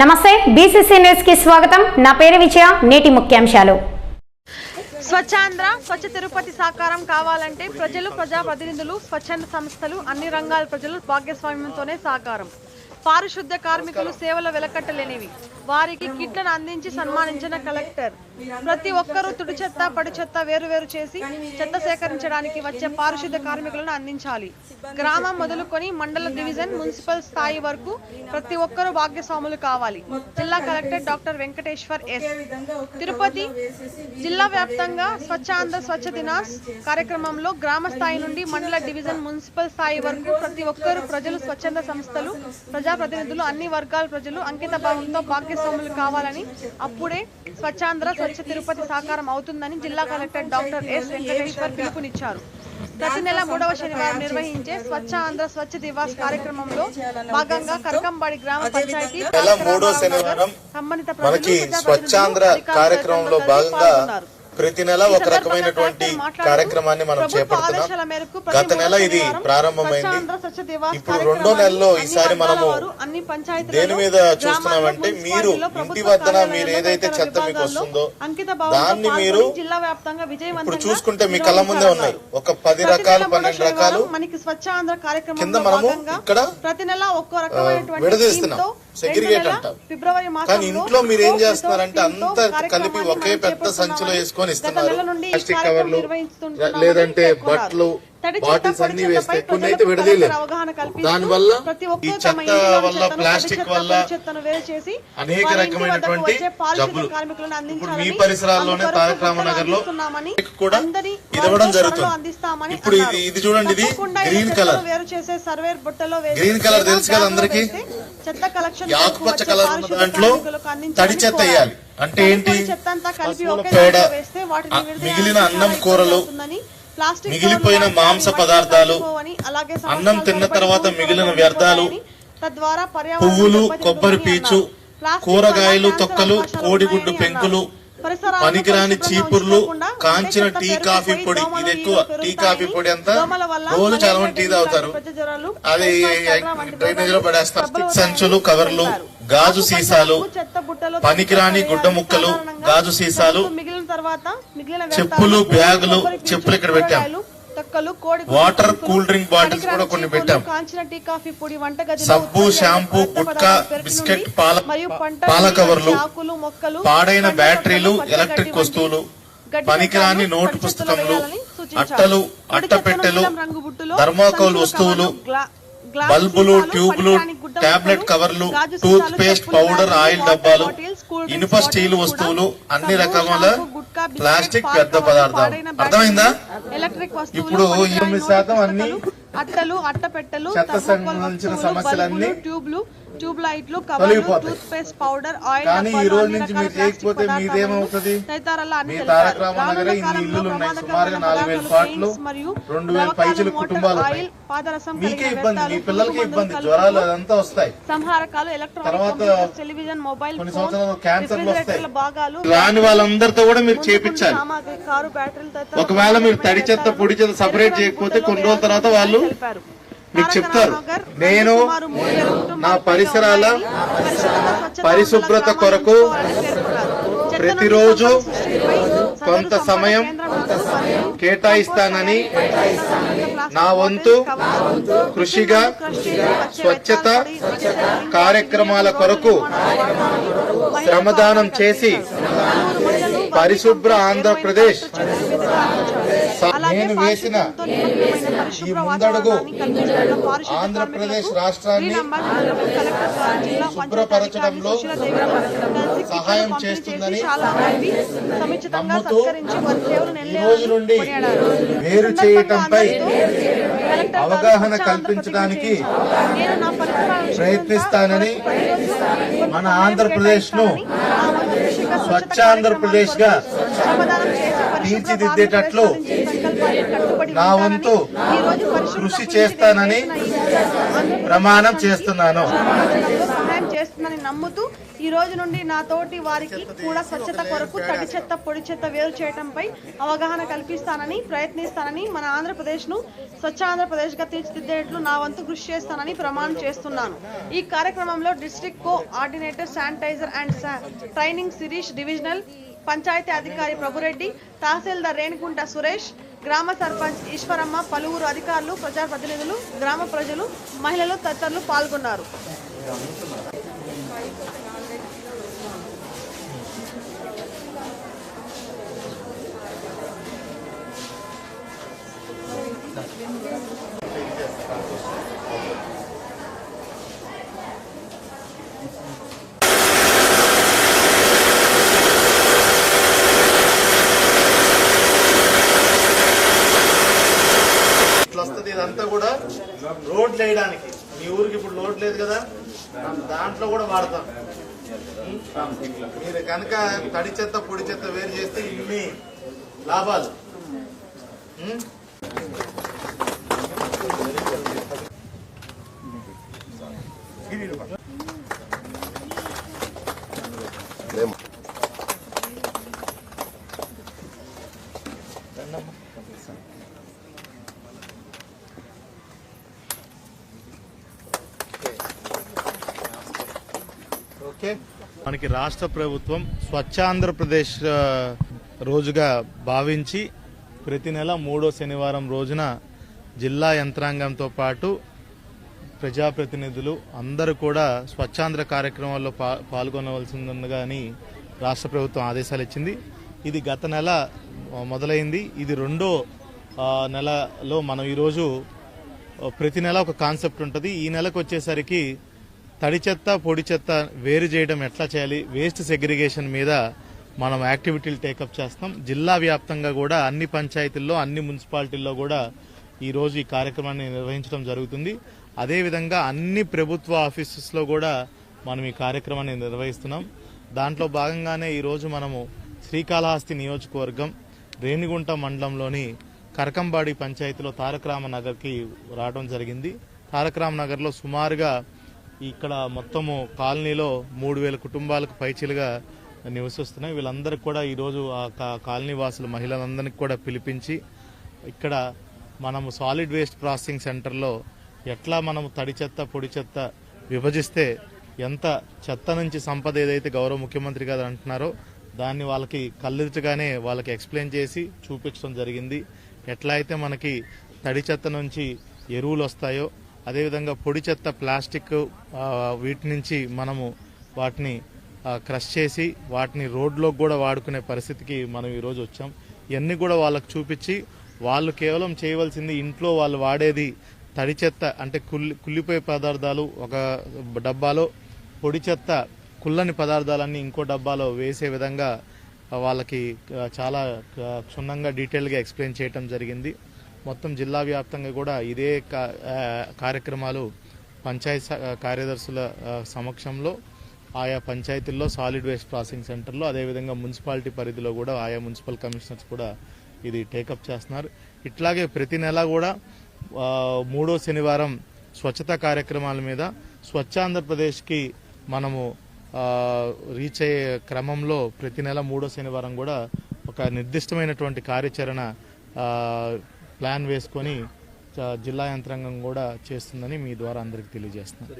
నమస్తే బీసీసీ న్యూస్కి స్వాగతం. నా పేరు విజయ నేటి ముఖ్యాంశాలు. స్వచ్ఛాంధ్ర స్వచ్ఛ తిరుపతి సాకారం కావాలంటే ప్రజలు ప్రజాప్రతినిధులు స్వచ్ఛంద సంస్థలు అన్ని రంగాల ప్రజలు భాగస్వామ్యంతోనే సాకారం. పారిశుద్ధ్య కార్మికులు సేవల వెలకట్టలేనివి. వారికి కిట్లను అందించి సన్మానించిన కలెక్టర్. ప్రతి ఒక్కరూ తుడి చెత్త పడి చెత్త వేరువేరు చేసి చెత్త సేకరించడానికి వచ్చే పారిశుద్ధ కార్మికులను అందించాలి. గ్రామం మొదలుకొని మండల డివిజన్ మున్సిపల్ స్థాయి వరకు ప్రతి ఒక్కరూ భాగ్యస్వాములు కావాలి. జిల్లా collector doctor Venkateshwar S. Tirupati జిల్లా వ్యాప్తంగా స్వచ్ఛ స్వచ్ఛ దినాస్ కార్యక్రమంలో గ్రామ స్థాయి నుండి మండల డివిజన్ మున్సిపల్ స్థాయి వరకు ప్రతి ఒక్కరూ ప్రజలు స్వచ్ఛంద సంస్థలు ప్రజాప్రతినిధులు అన్ని వర్గాల ప్రజలు అంకిత భావంతో భాగ్యస్వాములు కావాలని అప్పుడే స్వచ్ఛాంధ్ర స్వచ్ఛ తిరుపతి సాకారం అవుతుందని జిల్లా కలెక్టర్ డాక్టర్ ఎస్ వెంకటేశ్వర్ పిలుపునిచ్చారు ప్రతి నెల మూడవ శనివారం నిర్వహించే స్వచ్ఛ ఆంధ్ర స్వచ్ఛ దివాస్ కార్యక్రమంలో భాగంగా కరకంబాడి గ్రామ పంచాయతీ సంబంధిత మనకి స్వచ్ఛాంధ్ర కార్యక్రమంలో భాగంగా. ప్రతి నెల ఒక రకమైనటువంటి కార్యక్రమాన్ని మనం చేపడుతున్నాం. గత నెల ఇది ప్రారంభమైంది. ఇప్పుడు రెండో నెలలో ఈసారి మనము దేని మీద చూస్తున్నామంటే మీరు ఇంటి వద్దన మీరు ఏదైతే చెత్త మీకు వస్తుందో దాన్ని మీరు జిల్లా వ్యాప్తంగా విజయవంతంగా ఇప్పుడు చూసుకుంటే మీ కళ్ళ ముందే ఉన్నాయి. ఒక పది రకాలు పన్నెండు రకాలు. మనకి స్వచ్ఛ ఆంధ్ర కార్యక్రమంలో కింద మనము ఇక్కడ, ప్రతి నెల ఒక్కో రకమైనటువంటి విడదీస్తున్నాం. థీమ్తో Segregate రెండు నెలల అంటాం. ఫిబ్రవరి కానీ ఇంట్లో మీరు ఏం చేస్తున్నారంటే అంతా కలిపి ఒకే పెద్ద సంచిలో వేసుకొని ఇస్తున్నారు ప్లాస్టిక్ కవర్లు లేదంటే. బట్టలు బాటిల్స్ అన్ని వేస్తే కొన్ని అయితే విడదీయలేదు దానివల్ల ఈ చెత్త వల్ల ప్లాస్టిక్ వల్ల అనేక రకమైనటువంటి జబ్బులు. కార్మికులను ఇప్పుడు మీ పరిసరాల్లోనే తారక రామనగర్లో అందిస్తున్నామని, కూడా ఇవ్వడం జరుగుతుంది. ఇప్పుడు ఇది-. ఇది చూడండి, ఇది గ్రీన్ కలర్. వేరు చేసే సర్వేర్ బుట్టలో వేసి గ్రీన్ కలర్ తెలుసు కదా అందరికీ? ఆకుపచ్చ కలర్ ఉన్న దాంట్లో తడి చెత్త. వేయాలి అంటే ఏంటి పొడి చెత్త అంతా కలిపి పశువుల ఒకే పేడ దాంట్లో వేస్తే వాటిని ఆ, విడదీయాలంటే మిగిలిన అన్నం కూరలు మిగిలిపోయిన మాంస పదార్థాలు, అన్నం తిన్న తర్వాత మిగిలిన వ్యర్థాలు, పువ్వులు కొబ్బరి. పీచు కూరగాయలు తొక్కలు కోడిగుడ్డు పెంకులు పనికిరాని చీపుర్లు కాంచిన టీ కాఫీ పొడి ఇది ఎక్కువ టీ కాఫీ పొడి అంతా రోజు చాలా మంది టీ తాగుతారు అది డ్రైనేజ్లో పడేస్తారు సంచులు కవర్లు. గాజు సీసాలు పనికిరాని గుడ్డ. ముక్కలు గాజు సీసాలు మిగిలిన తర్వాత చెప్పులు, బ్యాగులు, చెప్పులు ఇక్కడ పెట్టాం. వాటర్, కూల్ డ్రింక్ బాటిల్స్ కూడా కొన్ని పెట్టాం. కాంచిన టీ కాఫీ పొడి వంటగదిలో సబ్బు, షాంపూ, గుట్కా, బిస్కెట్, పాల- పాల కవర్లు, మొక్కలు, పాడైన బ్యాటరీలు ఎలక్ట్రిక్ వస్తువులు పనికిరాని నోటు పుస్తకములు. అట్టలు పొడి అట్ట చెత్తను పెట్టెలు నీలం రంగు బుట్టలో, థర్మాకోల్ వస్తువులు బల్బులు ట్యూబ్లు టాబ్లెట్ కవర్లు టూత్ పేస్ట్ పౌడర్ ఆయిల్ డబ్బాలు ఇనుప స్టీల్ వస్తువులు అన్ని రకముల బిస్కెట్, ప్లాస్టిక్ వ్యర్థ కవర్లు, పదార్థాలు. అర్థమైందా? ఇప్పుడు ఎనిమిది శాతం అన్ని అట్టలు అట్టపెట్టెలు చెత్త సంబంధించిన సమస్యలన్నీ ట్యూబ్లు ట్యూబ్ లైట్లు కవర్లు. టూత్ పేస్ట్ పౌడర్ ఆయిల్ కానీ ఈ రోజు నుంచి మీరు చేయకపోతే మీదేమవుతుంది? తదితరాల అన్ని. తారక రామనగరే ఇన్ని ఇల్లులు ఉన్నాయి. సుమారుగా నాలుగు వేల మరియు రెండు వేల పైచిలు కుటుంబాలు ఉన్నాయి. ఆయిల్, పాదరసం మీకే ఇబ్బంది మీ పిల్లలకి ఇబ్బంది జ్వరాలు అదంతా వస్తాయి సంహారకాలు ఎలక్ట్రానిక్ టెలివిజన్ మొబైల్ కొన్ని సంవత్సరాలు క్యాన్సర్లు వస్తాయి. భాగాలు రాని వాళ్ళందరితో కూడా మీరు చేపించాలి కారు బ్యాటరీలు ఒకవేళ మీరు తడి చెత్త పొడి చెత్త సపరేట్ చేయకపోతే కొన్ని రోజుల తర్వాత వాళ్ళు. మీకు చెప్తారు నేను నా పరిసరాల. పరిశుభ్రత, కొరకు ప్రతిరోజు కొంత సమయం కేటాయిస్తానని నా వంతు కృషిగా స్వచ్ఛత కార్యక్రమాల కొరకు శ్రమదానం. చేసి పరిశుభ్ర ఆంధ్రప్రదేశ్ నేను వేసిన ఈ ముందడుగు ఆంధ్రప్రదేశ్ రాష్ట్రాన్ని శుభ్రపరచడంలో సహాయం చేస్తుందని నమ్ముతూ ఈ రోజు నుండి. వేరు చేయటంపై అవగాహన కల్పించడానికి ఆంధ్రప్రదేశ్ ప్రయత్నిస్తానని మన ఆంధ్రప్రదేశ్ను నా స్వచ్ఛ చేసి పరిశుభ్ర తీర్చిదిద్దేటట్లు నా వంతు ఈ రోజు పరిశుభ్ర కృషి చేస్తానని ప్రమాణం చేస్తున్నాను. చేస్తుందని నమ్ముతూ ఈ రోజు నుండి నా తోటి వారికి కూడా స్వచ్ఛత కొరకు తడి చెత్త పొడి చెత్త వేరు చేయడంపై అవగాహన కల్పిస్తానని ప్రయత్నిస్తానని మన ఆంధ్రప్రదేశ్ను స్వచ్ఛ ఆంధ్రప్రదేశ్గా తీర్చిదిద్దేట్లు నా వంతు కృషి చేస్తానని ప్రమాణం చేస్తున్నాను. ఈ కార్యక్రమంలో district coordinator sanitizer and training Shirish divisional panchayat అధికారి ప్రభురెడ్డి తహసీల్దార్ రేణికుంట సురేష్ గ్రామ సర్పంచ్ ఈశ్వరమ్మ పలువురు అధికారులు ప్రజాప్రతినిధులు గ్రామ ప్రజలు మహిళలు తదితరులు పాల్గొన్నారు Thank you. ఇదంతా కూడా రోడ్లు వేయడానికి మీ ఊరికి ఇప్పుడు రోడ్ లేదు కదా దాంట్లో కూడా వాడతాం. మీరు కనుక తడి చెత్త పొడి చెత్త వేరు చేస్తే ఇన్ని లాభాలు. గిరి ఓకే. మనకి రాష్ట్ర ప్రభుత్వం స్వచ్ఛాంధ్రప్రదేశ్ ఆంధ్రప్రదేశ్ రోజుగా భావించి ప్రతి నెల మూడో శనివారం రోజున జిల్లా యంత్రాంగంతో పాటు ప్రజాప్రతినిధులు అందరూ కూడా స్వచ్ఛాంధ్ర కార్యక్రమాల్లో పా పాల్గొనవలసిందిగా అని రాష్ట్ర ప్రభుత్వం ఆదేశాలు ఇచ్చింది. ఇది గత నెల మొదలైంది. ఇది రెండో నెలలో మనం ఈరోజు ప్రతి నెల ఒక కాన్సెప్ట్ ఉంటుంది. ఈ నెలకు వచ్చేసరికి తడి చెత్త పొడి చెత్త వేరు చేయడం ఎట్లా చేయాలి? వేస్ట్ సెగ్రిగేషన్ మీద మనం యాక్టివిటీలు టేకప్ చేస్తాం. జిల్లా వ్యాప్తంగా కూడా అన్ని పంచాయతీల్లో అన్ని మున్సిపాలిటీల్లో కూడా ఈరోజు ఈ కార్యక్రమాన్ని నిర్వహించడం జరుగుతుంది. అదేవిధంగా అన్ని ప్రభుత్వ ఆఫీసెస్లో కూడా మనం ఈ కార్యక్రమాన్ని నిర్వహిస్తున్నాం. దాంట్లో భాగంగానే ఈరోజు మనము శ్రీకాళహస్తి నియోజకవర్గం రేణిగుంట మండలంలోని కరకంబాడి పంచాయతీలో తారకరామ నగర్కి రావడం జరిగింది. తారకరామ నగర్లో సుమారుగా ఇక్కడ మొత్తము కాలనీలో మూడు వేల కుటుంబాలకు పైచీలుగా నివసిస్తున్నాయి వీళ్ళందరికీ కూడా ఈరోజు ఆ కాలనీ వాసులు మహిళలందరికీ కూడా పిలిపించి ఇక్కడ మనము సాలిడ్ వేస్ట్ ప్రాసెసింగ్ సెంటర్లో ఎట్లా మనము తడి చెత్త పొడి చెత్త విభజిస్తే ఎంత చెత్త నుంచి సంపద ఏదైతే గౌరవ ముఖ్యమంత్రి గారు అంటున్నారో దాన్ని వాళ్ళకి కళ్ళెదుటగానే వాళ్ళకి ఎక్స్ప్లెయిన్ చేసి చూపించడం జరిగింది. ఎట్లా అయితే మనకి తడి చెత్త నుంచి ఎరువులు వస్తాయో అదేవిధంగా పొడి చెత్త ప్లాస్టిక్ వీటి నుంచి మనము వాటిని క్రష్ చేసి వాటిని రోడ్లోకి కూడా వాడుకునే పరిస్థితికి మనం ఈరోజు వచ్చాం. ఇవన్నీ కూడా వాళ్ళకు చూపించి వాళ్ళు కేవలం చేయవలసింది ఇంట్లో వాళ్ళు వాడేది తడి చెత్త అంటే కుల్లి కుళ్ళిపోయే పదార్థాలు ఒక డబ్బాలో పొడి చెత్త కుల్లని పదార్థాలన్నీ ఇంకో డబ్బాలో వేసే విధంగా వాళ్ళకి చాలా క్షుణ్ణంగా డీటెయిల్గా ఎక్స్ప్లెయిన్ చేయటం జరిగింది. మొత్తం జిల్లా వ్యాప్తంగా కూడా ఇదే కా- కార్యక్రమాలు పంచాయత్ స- కార్యదర్శుల సమక్షంలో ఆయా పంచాయతీల్లో సాలిడ్ వేస్ట్ ప్రాసెసింగ్ సెంటర్లో అదేవిధంగా మున్సిపాలిటీ పరిధిలో కూడా ఆయా మున్సిపల్ కమిషనర్స్ కూడా ఇది టేకప్ చేస్తున్నారు. ఇట్లాగే ప్రతి నెల కూడా మూడో శనివారం స్వచ్ఛతా కార్యక్రమాల మీద స్వచ్ఛ ఆంధ్రప్రదేశ్కి మనము రీచ్ అయ్యే క్రమంలో ప్రతి నెల మూడో శనివారం కూడా ఒక నిర్దిష్టమైనటువంటి కార్యాచరణ ప్లాన్ వేసుకొని జిల్లా యంత్రాంగం కూడా చేస్తుందని మీ ద్వారా అందరికీ తెలియజేస్తున్నాను